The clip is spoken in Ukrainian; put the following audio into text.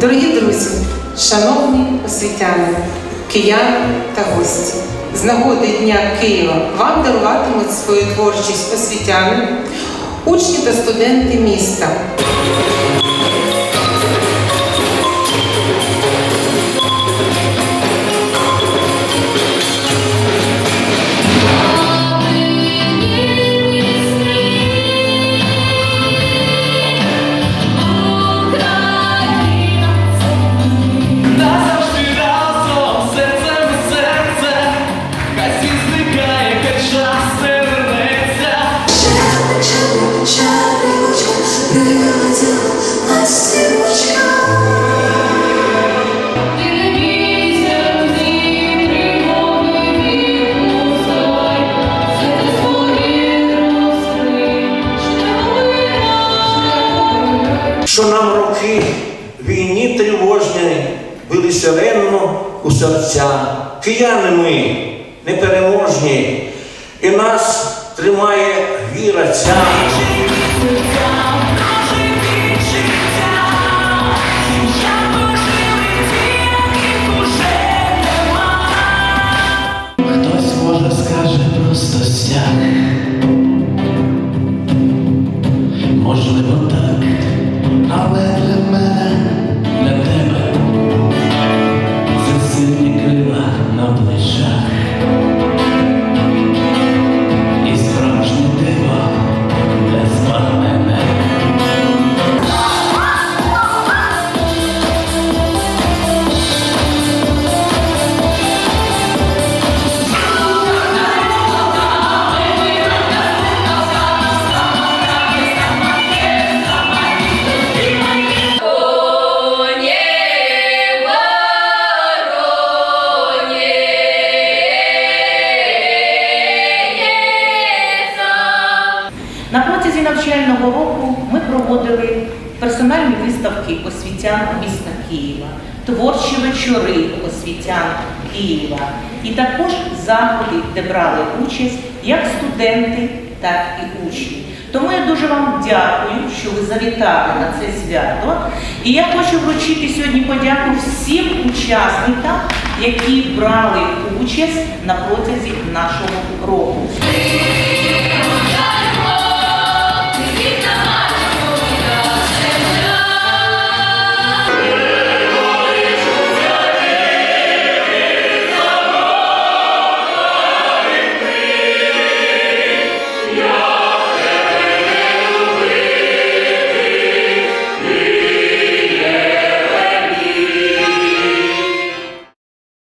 Дорогі друзі, шановні освітяни, кияни та гості, з нагоди Дня Києва вам даруватимуть свою творчість освітяни, учні та студенти міста. Що нам роки війні тривожні били сиренно у серця. Кияни ми непереможні, і нас тримає віра ця. На протязі навчального року ми проводили персональні виставки освітян міста Києва, творчі вечори освітян Києва і також заходи, де брали участь як студенти, так і учні. Тому я дуже вам дякую, що ви завітали на це свято. І я хочу вручити сьогодні подяку всім учасникам, які брали участь на протязі нашого року.